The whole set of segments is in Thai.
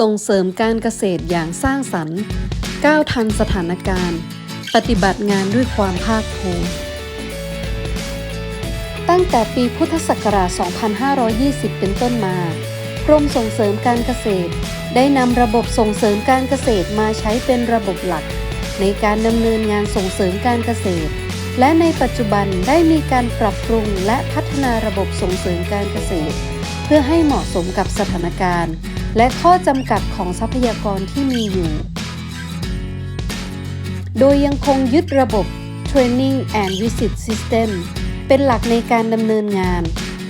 ส่งเสริมการเกษตรอย่างสร้างสรรค์ก้าวทันสถานการณ์ ปฏิบัติงานด้วยความภาคภูมิ ตั้งแต่ปีพุทธศักราช 2520 เป็นต้นมากรมส่งเสริมการเกษตร ได้นำระบบส่งเสริมการเกษตรมาใช้เป็นระบบหลัก ในการดำเนินงานส่งเสริมการเกษตร และในปัจจุบันได้มีการปรับปรุงและพัฒนาระบบส่งเสริมการเกษตร เพื่อให้เหมาะสมกับสถานการณ์ และข้อจำกัดของทรัพยากรที่มีอยู่ โดยยังคงยึดระบบ Training and Visit System เป็นหลักในการดำเนินงาน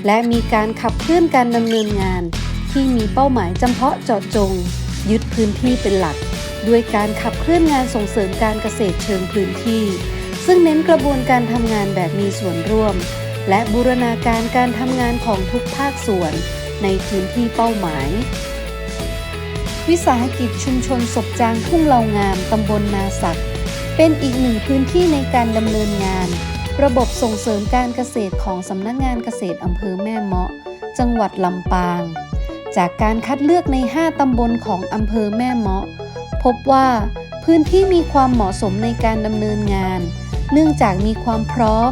และมีการขับเคลื่อนการดำเนินงาน ที่มีเป้าหมายจำเพาะเจาะจง ยึดพื้นที่เป็นหลัก ด้วยการขับเคลื่อนงานส่งเสริมการเกษตรเชิงพื้นที่ ซึ่งเน้นกระบวนการทำงานแบบมีส่วนร่วม และบูรณาการการทำงานของทุกภาคส่วนในพื้นที่เป้าหมาย วิสาหกิจชุมชนศพจางทุ่งเลางามตำบลนาศักเป็นอีกหนึ่งพื้นที่ในการดำเนินงาน ระบบส่งเสริมการเกษตรของสำนักงานเกษตรอำเภอแม่เมาะ จังหวัดลำปาง จากการคัดเลือกใน 5 ตำบลของอำเภอแม่เมาะ พบว่าพื้นที่มีความเหมาะสมในการดำเนินงาน เนื่องจากมีความพร้อม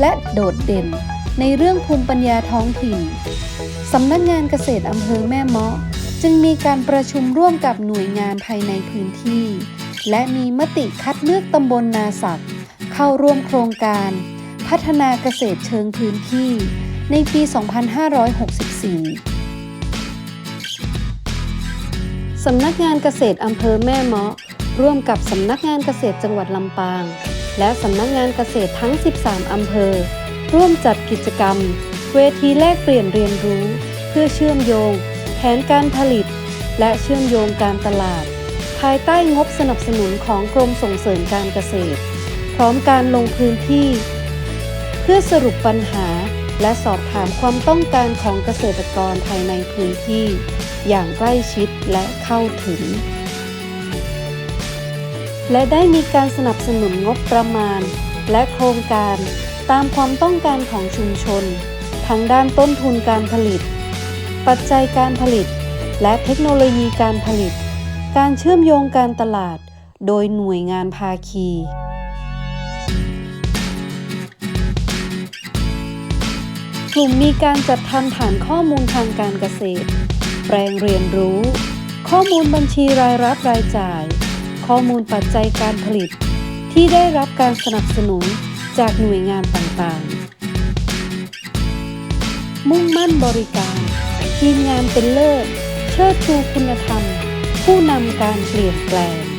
และโดดเด่นในเรื่องภูมิปัญญาท้องถิ่น สำนักงานเกษตรอำเภอแม่เมาะ จึงมีการประชุมร่วมกับหน่วยงานภายในพื้นที่ และมีมติคัดเลือกตำบลนาศักเข้าร่วมโครงการ พัฒนาเกษตรเชิงพื้นที่ ในปี 2564 สำนักงานเกษตรอำเภอแม่เมาะ ร่วมกับสำนักงานเกษตรจังหวัดลำปาง และสำนักงานเกษตรทั้ง 13 อำเภอ ร่วมจัดกิจกรรม เวทีแลกเปลี่ยนเรียนรู้ เพื่อเชื่อมโยง แผนการผลิต และเชื่อมโยงการตลาด ภายใต้งบสนับสนุนของกรมส่งเสริมการเกษตร พร้อมการลงพื้นที่ เพื่อสรุปปัญหาและสอบถามความต้องการของเกษตรกรภายในพื้นที่ อย่างใกล้ชิดและเข้าถึง และได้มีการสนับสนุนงบประมาณ และโครงการตามความต้องการของชุมชน ทั้งด้านต้นทุนการผลิต ปัจจัยการผลิต และเทคโนโลยีการผลิต การเชื่อมโยงการตลาด โดยหน่วยงานภาคี กลุ่มมีการจัดทำฐานข้อมูลทางการเกษตร แปลงเรียนรู้ ข้อมูลบัญชีรายรับรายจ่าย ข้อมูลปัจจัยการผลิต ที่ได้รับการสนับสนุนจากหน่วยงานต่างๆ มุ่งมั่นบริการ ทีมงานเป็นเลิศเชิดชูคุณธรรม ผู้นำการเปลี่ยนแปลง